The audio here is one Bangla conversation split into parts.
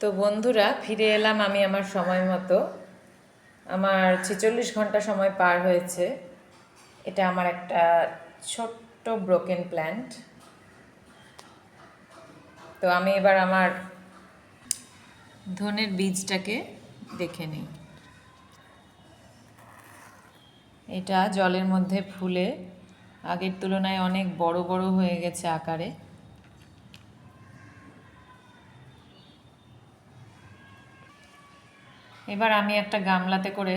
তো বন্ধুরা, ফিরে এলাম আমি আমার সময় মতো। আমার ছেচল্লিশ ঘণ্টা সময় পার হয়েছে। এটা আমার একটা ছোট্ট ব্রোকেন প্ল্যান্ট তো আমি এবার আমার ধনের বীজটাকে দেখে নিই। এটা জলের মধ্যে ফুলে আগের তুলনায় অনেক বড় বড় হয়ে গেছে আকারে। এবার আমি একটা গামলাতে করে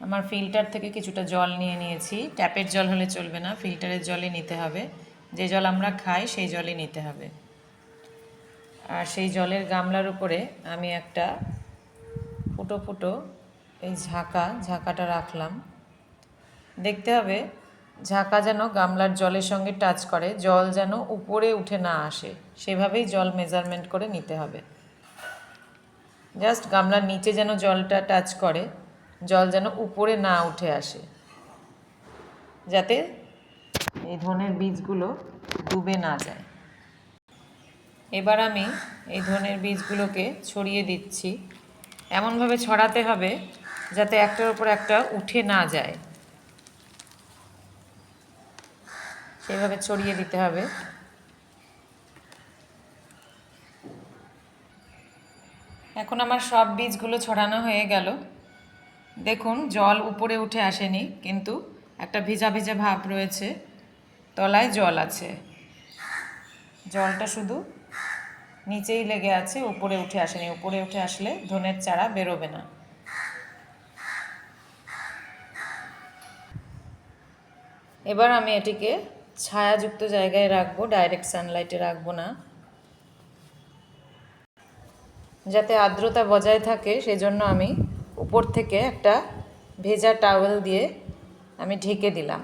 আমার ফিল্টার থেকে কিছুটা জল নিয়ে নিয়েছি। ট্যাপের জল হলে চলবে না, ফিল্টারের জলই নিতে হবে। যে জল আমরা খাই, সেই জলই নিতে হবে। আর সেই জলের গামলার উপরে আমি একটা ফুটো ফুটো এই ঝাঁকা, ঝাঁকাটা রাখলাম। দেখতে হবে ঝাঁকা যেন গামলার জলের সঙ্গে টাচ করে, জল যেন উপরে উঠে না আসে। সেভাবেই জল মেজারমেন্ট করে নিতে হবে। জাস্ট গামলার নিচে যেন জলটা টাচ করে, জল যেন উপরে না উঠে আসে। যাতে এই ধনের বীজগুলো ডুবে না যায়। এবার আমি এই ধনের বীজগুলোকে ছড়িয়ে দিচ্ছি। এমনভাবে ছড়াতে হবে যাতে একটার উপর একটা উঠে না যায়। সেভাবে ছড়িয়ে দিতে হবে। এখন আমার সব বীজগুলো ছড়ানো হয়ে গেল। দেখুন, জল উপরে উঠে আসেনি, কিন্তু একটা ভিজা ভিজা ভাব রয়েছে। তলায় জল আছে। জলটা শুধু নিচেই লেগে আছে, উপরে উঠে আসেনি। উপরে উঠে আসলে ধনের চারা বেরোবে না। এবার আমি এটিকে ছায়াযুক্ত জায়গায় রাখব, ডাইরেক্ট সানলাইটে রাখব না। যাতে আর্দ্রতা বজায় থাকে, সেজন্য আমি উপর থেকে একটা ভেজা টাওয়েল দিয়ে আমি ঢেকে দিলাম।